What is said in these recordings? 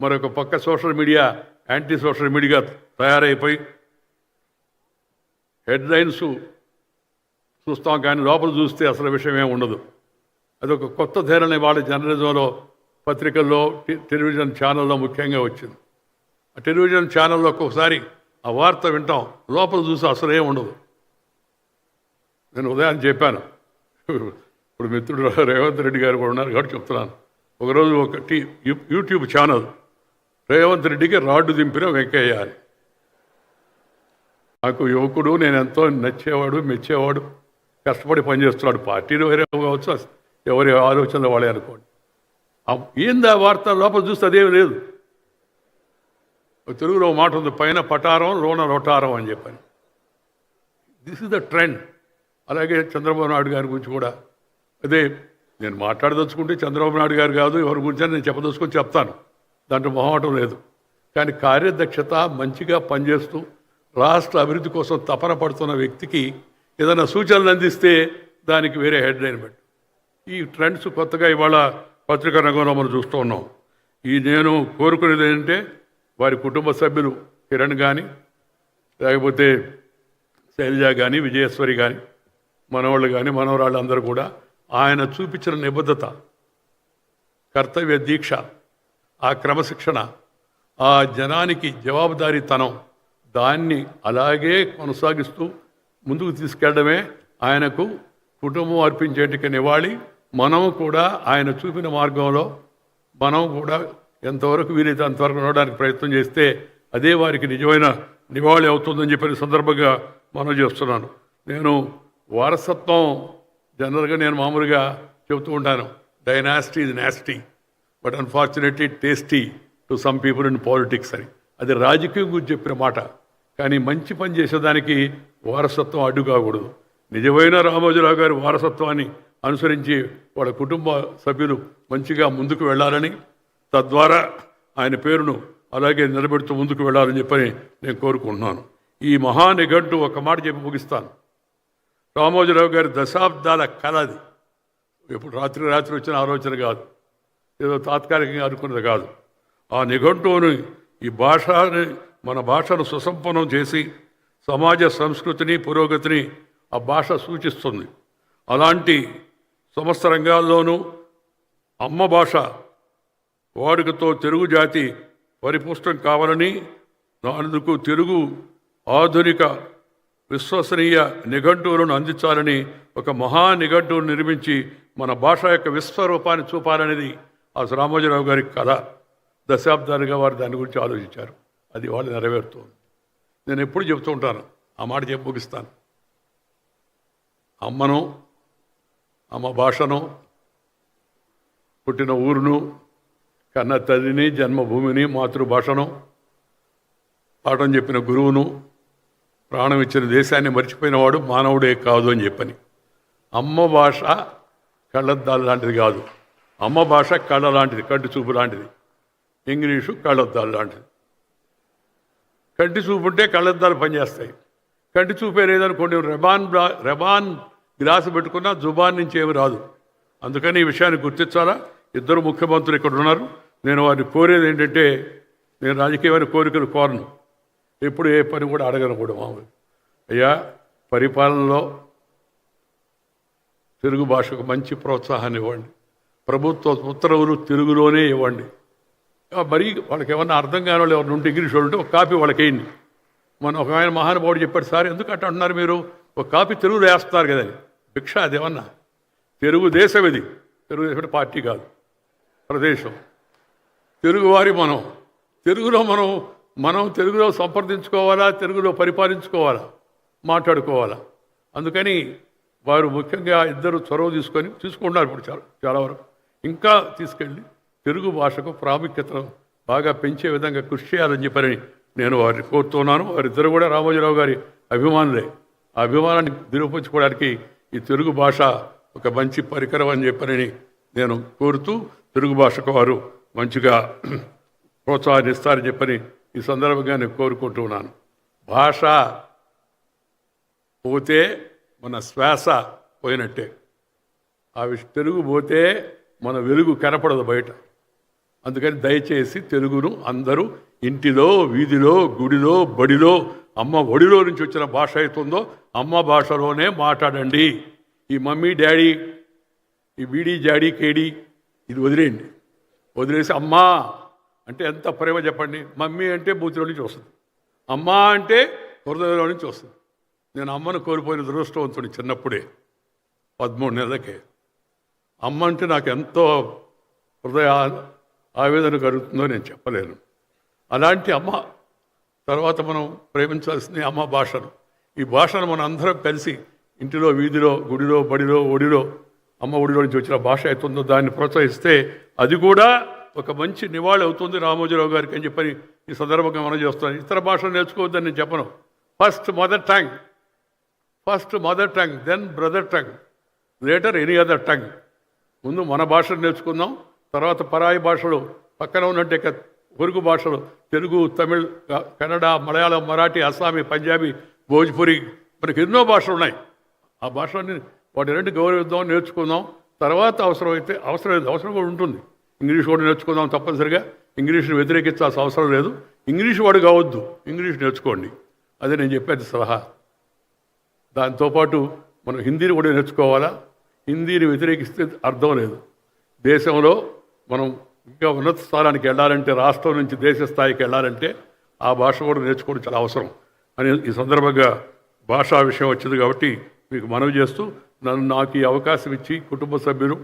మరొక పక్క social media anti social media తయారైపోయి హెడ్లైన్స్ చూస్తాం కానీ లోపల చూస్తే అసలు విషయం ఏమి ఉండదు. అదొక కొత్త ధోరణి వాళ్ళ జర్నలిజంలో పత్రికల్లో టెలివిజన్ ఛానల్లో ముఖ్యంగా వచ్చింది. ఆ టెలివిజన్ ఛానల్లో ఒక్కొక్కసారి ఆ వార్త వింటాం లోపల చూసి అసలేం ఉండదు. నేను ఉదయం చెప్పాను. ఇప్పుడు మిత్రుడు రేవంత్ రెడ్డి గారు కూడా ఉన్నారు కాబట్టి చెప్తున్నాను. ఒకరోజు ఒక టీ యూట్యూబ్ ఛానల్ రేవంత్ రెడ్డికి రాడ్డు దింపిన వెంకయ్య అని నాకు యువకుడు నేను ఎంతో నచ్చేవాడు మెచ్చేవాడు కష్టపడి పనిచేస్తున్నాడు. పార్టీలు వేరే కావచ్చు ఎవరి ఆలోచనలు వాళ్ళే అనుకోండి. ఏంది ఆ వార్త? లోపల చూస్తే అదేమి లేదు. తెలుగులో మాట ఉంది పైన పటారం లోన రొటారం అని చెప్పని. దిస్ ఇస్ ద ట్రెండ్ అలాగే చంద్రబాబు నాయుడు గారి గురించి కూడా. అదే నేను మాట్లాడదలుచుకుంటే చంద్రబాబు నాయుడు గారు కాదు ఎవరి గురించి అని నేను చెప్పదలుచుకొని చెప్తాను. దాంట్లో మొహమాటం లేదు. కానీ కార్యదక్షత మంచిగా పనిచేస్తూ రాష్ట్ర అభివృద్ధి కోసం తపన పడుతున్న వ్యక్తికి ఏదైనా సూచనలు అందిస్తే దానికి వేరే హెడ్ లైన్ పెట్టు ఈ ట్రెండ్స్ కొత్తగా ఇవాళ పత్రికా రంగంలో మనం చూస్తూ ఉన్నాం. ఈ నేను కోరుకునేది ఏంటంటే వారి కుటుంబ సభ్యులు కిరణ్ కానీ లేకపోతే శైలజ కానీ విజయేశ్వరి కానీ మనవాళ్ళు కానీ మనవరాళ్ళు అందరూ కూడా ఆయన చూపించిన నిబద్ధత కర్తవ్య దీక్ష ఆ క్రమశిక్షణ ఆ జనానికి జవాబుదారీతనం దాన్ని అలాగే కొనసాగిస్తూ ముందుకు తీసుకెళ్ళడమే ఆయనకు కుటుంబం అర్పించేటికి నివాళి. మనం కూడా ఆయన చూపిన మార్గంలో మనం కూడా ఎంతవరకు వీలైతే అంతవరకు నడవడానికి ప్రయత్నం చేస్తే అదే వారికి నిజమైన నివాళి అవుతుందని చెప్పిన సందర్భంగా మనం చేస్తున్నాను. నేను వారసత్వం జనరల్గా నేను మామూలుగా చెబుతూ ఉంటాను. డైనాసిటీ ఇది nasty but unfortunately tasty to some people in politics అని అది రాజకీయం గురించి చెప్పిన మాట. కానీ మంచి పని చేసేదానికి వారసత్వం అడ్డు కాకూడదు. నిజమైన రామోజీరావు గారి వారసత్వాన్ని అనుసరించి వాళ్ళ కుటుంబ సభ్యులు మంచిగా ముందుకు వెళ్ళాలని తద్వారా ఆయన పేరును అలాగే నిలబెడుతూ ముందుకు వెళ్ళాలని చెప్పని నేను కోరుకుంటున్నాను. ఈ మహానిఘంటు ఒక మాట చెప్పి ముగిస్తాను. రామోజీరావు గారి దశాబ్దాల కళ అది ఎప్పుడు రాత్రి రాత్రి వచ్చిన ఆలోచన కాదు. ఏదో తాత్కాలికంగా అనుకున్నది కాదు. ఆ నిఘంటువుని ఈ భాషని మన భాషను సుసంపన్నం చేసి సమాజ సంస్కృతిని పురోగతిని ఆ భాష సూచిస్తుంది. అలాంటి సమస్త రంగాల్లోనూ అమ్మ భాష వాడుకతో తెలుగు జాతి పరిపుష్టం కావాలని అందుకు తెలుగు ఆధునిక విశ్వసనీయ నిఘంటువులను అందించాలని ఒక మహా నిఘంటువును నిర్మించి మన భాష యొక్క విశ్వరూపాన్ని చూపాలనేది ఆ రామోజీరావు గారి కథ దశాబ్దాలుగా వారు దాని గురించి ఆలోచించారు. అది వాళ్ళు నెరవేరుతుంది. నేను ఎప్పుడు చెప్తూ ఉంటాను ఆ మాట చెప్పి ముగిస్తాను. అమ్మను అమ్మ భాషను పుట్టిన ఊరును కన్న తల్లిని జన్మభూమిని మాతృభాషను పాఠం చెప్పిన గురువును ప్రాణం ఇచ్చిన దేశాన్ని మర్చిపోయినవాడు మానవుడే కాదు అని చెప్పని. అమ్మ భాష కళ్ళద్దాలు లాంటిది కాదు. అమ్మ భాష కళ్ళ లాంటిది కంటి చూపు లాంటిది. ఇంగ్లీషు కళ్ళద్దాలు లాంటిది. కంటి చూపు ఉంటే కళ్ళద్దాలు పనిచేస్తాయి. కంటి చూపే లేదనుకోండి రెబాన్ రెబాన్ గ్లాసు పెట్టుకున్నా జుబాన్ నుంచి ఏమి రాదు. అందుకని ఈ విషయాన్ని గుర్తించాలా? ఇద్దరు ముఖ్యమంత్రులు ఇక్కడ ఉన్నారు. నేను వారిని కోరేది ఏంటంటే నేను రాజకీయమైన కోరికలు కోరను. ఎప్పుడు ఏ పని కూడా అడగను కూడా మామూలు. అయ్యా పరిపాలనలో తెలుగు భాషకు మంచి ప్రోత్సాహాన్ని ఇవ్వండి. ప్రభుత్వ ఉత్తర్వులు తెలుగులోనే ఇవ్వండి. మరీ మరి వాళ్ళకి ఏమన్నా అర్థం కాని వాళ్ళు ఎవరు ఉంటే ఇంగ్లీష్ వాళ్ళు ఉంటే ఒక కాపీ వాళ్ళకి వేయండి మన ఒక ఆయన మహానుభావుడు చెప్పాడు సార్ ఎందుకు అట్లా అంటున్నారు మీరు? ఒక కాపీ తెలుగు రాస్తారు కదా భిక్ష అదేమన్నా? తెలుగుదేశం ఇది. తెలుగుదేశం పార్టీ కాదు. ప్రదేశం. తెలుగువారి మనం. తెలుగులో మనం మనం తెలుగులో సంప్రదించుకోవాలా? తెలుగులో పరిపాలించుకోవాలా? మాట్లాడుకోవాలా? అందుకని వారు ముఖ్యంగా ఇద్దరు చొరవ తీసుకొని తీసుకుంటున్నారు ఇప్పుడు చాలా చాలా వరకు. ఇంకా తీసుకెళ్ళి తెలుగు భాషకు ప్రాముఖ్యతను బాగా పెంచే విధంగా కృషి చేయాలని చెప్పని నేను వారిని కోరుతున్నాను. వారిద్దరు కూడా రామోజీరావు గారి అభిమానులే. ఆ అభిమానాన్ని నిరూపించుకోవడానికి ఈ తెలుగు భాష ఒక మంచి పరికరం అని చెప్పని నేను కోరుతూ తెలుగు భాషకు వారు మంచిగా ప్రోత్సాహాన్ని ఇస్తారని చెప్పని ఈ సందర్భంగా నేను కోరుకుంటున్నాను. భాష పోతే మన శ్వాస పోయినట్టే. ఆ విష తెలుగు పోతే మన వెలుగు కనపడదు బయట. అందుకని దయచేసి తెలుగును అందరూ ఇంటిలో వీధిలో గుడిలో బడిలో అమ్మ ఒడిలో నుంచి వచ్చిన భాష అవుతుందో అమ్మ భాషలోనే మాట్లాడండి. ఈ మమ్మీ డాడీ ఈ వీడి జాడీ కేడీ ఇది వదిలేయండి. వదిలేసి అమ్మా అంటే ఎంత ప్రేమ చెప్పండి. మమ్మీ అంటే బూతిలో నుంచి వస్తుంది. అమ్మా అంటే హృదయంలో నుంచి వస్తుంది. నేను అమ్మను కోల్పోయిన దురదృష్టవంతుని చిన్నప్పుడే పదమూడు నెలలకే. అమ్మ అంటే నాకు ఎంతో హృదయ ఆవేదన కలుగుతుందో నేను చెప్పలేను. అలాంటి అమ్మ తర్వాత మనం ప్రేమించాల్సింది అమ్మ భాషను. ఈ భాషను మనం అందరం కలిసి ఇంటిలో వీధిలో గుడిలో బడిలో ఒడిలో అమ్మ ఒడిలో నుంచి వచ్చిన భాష అవుతుందో దాన్ని ప్రోత్సహిస్తే అది కూడా ఒక మంచి నివాళి అవుతుంది రామోజీరావు గారికి అని చెప్పని ఈ సందర్భంగా మనం చేస్తున్నాను. ఇతర భాషలు నేర్చుకోవద్దని నేను చెప్పను. First mother tongue first mother tongue then brother tongue later any other tongue ముందు మన భాషను నేర్చుకుందాం తర్వాత పరాయి భాషలు పక్కన ఉన్నట్టే క- పొరుగు భాషలు తెలుగు తమిళ్ కన్నడ మలయాళం మరాఠీ అస్సామీ పంజాబీ భోజ్పురి మనకి ఎన్నో భాషలు ఉన్నాయి. ఆ భాషలన్నీ వాటి రెండు గౌరవిద్దాం నేర్చుకుందాం. తర్వాత అవసరమైతే అవసరం లేదు అవసరం కూడా ఉంటుంది. ఇంగ్లీష్ కూడా నేర్చుకుందాం తప్పనిసరిగా. ఇంగ్లీష్ని వ్యతిరేకించాల్సిన అవసరం లేదు. ఇంగ్లీష్ వాడు కావద్దు ఇంగ్లీష్ నేర్చుకోండి. అదే నేను చెప్పేది సలహా. దాంతోపాటు మనం హిందీని కూడా నేర్చుకోవాలా? హిందీని వ్యతిరేకిస్తే అర్థం లేదు. దేశంలో మనం ఇంకా ఉన్నత స్థానానికి వెళ్ళాలంటే రాష్ట్రం నుంచి దేశ స్థాయికి వెళ్ళాలంటే ఆ భాష కూడా నేర్చుకోవడం చాలా అవసరం. అని ఈ సందర్భంగా భాషా విషయం వచ్చింది కాబట్టి మీకు మనవి చేస్తూ నన్ను నాకు ఈ అవకాశం ఇచ్చి కుటుంబ సభ్యులు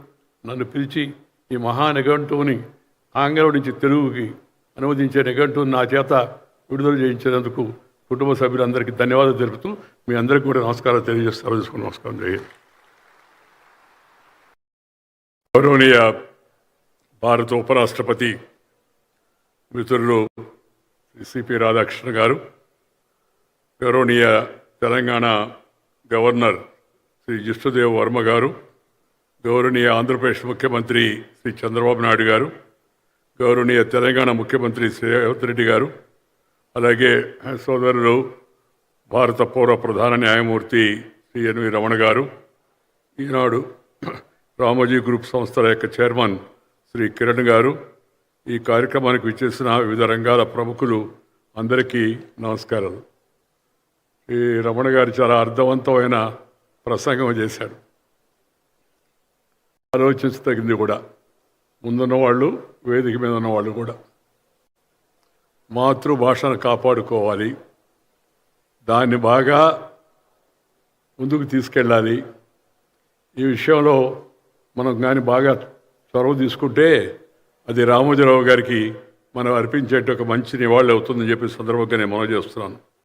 నన్ను పిలిచి ఈ మహా నిఘంటువుని ఆంగ్లం నుంచి తెలుగుకి అనువదించే నిఘంటువుని నా చేత విడుదల చేయించినందుకు కుటుంబ సభ్యులందరికీ ధన్యవాదాలు తెలుపుతూ మీ అందరికీ కూడా నమస్కారాలు తెలియజేస్తారు తీసుకుని నమస్కారం. చేయ గౌరవనీయ భారత ఉపరాష్ట్రపతి మిత్రులు సిపి రాధాకృష్ణ గారు గౌరవనీయ తెలంగాణ గవర్నర్ శ్రీ జిష్ణుదేవ్ వర్మ గారు గౌరవనీయ ఆంధ్రప్రదేశ్ ముఖ్యమంత్రి శ్రీ చంద్రబాబు నాయుడు గారు గౌరవనీయ తెలంగాణ ముఖ్యమంత్రి శ్రీ రేవంత్ రెడ్డి గారు అలాగే సోదరులు భారత పౌర ప్రధాన న్యాయమూర్తి శ్రీ ఎన్వి రమణ గారు ఈనాడు రామోజీ గ్రూప్ సంస్థల యొక్క చైర్మన్ శ్రీ కిరణ్ గారు ఈ కార్యక్రమానికి విచ్చేసిన వివిధ రంగాల ప్రముఖులు అందరికీ నమస్కారాలు. ఈ రమణ గారు చాలా అర్థవంతమైన ప్రసంగం చేశాడు ఆలోచించదగింది కూడా. ముందున్న వాళ్ళు వేదిక మీద ఉన్న వాళ్ళు కూడా. మాతృభాషను కాపాడుకోవాలి. దాన్ని బాగా ముందుకు తీసుకెళ్ళాలి. ఈ విషయంలో మనం కానీ బాగా చొరవ తీసుకుంటే అది రామోజీరావు గారికి మనం అర్పించేట ఒక మంచి నివాళి అవుతుందని చెప్పి సందర్భంగా నేను మనం చేస్తున్నాను.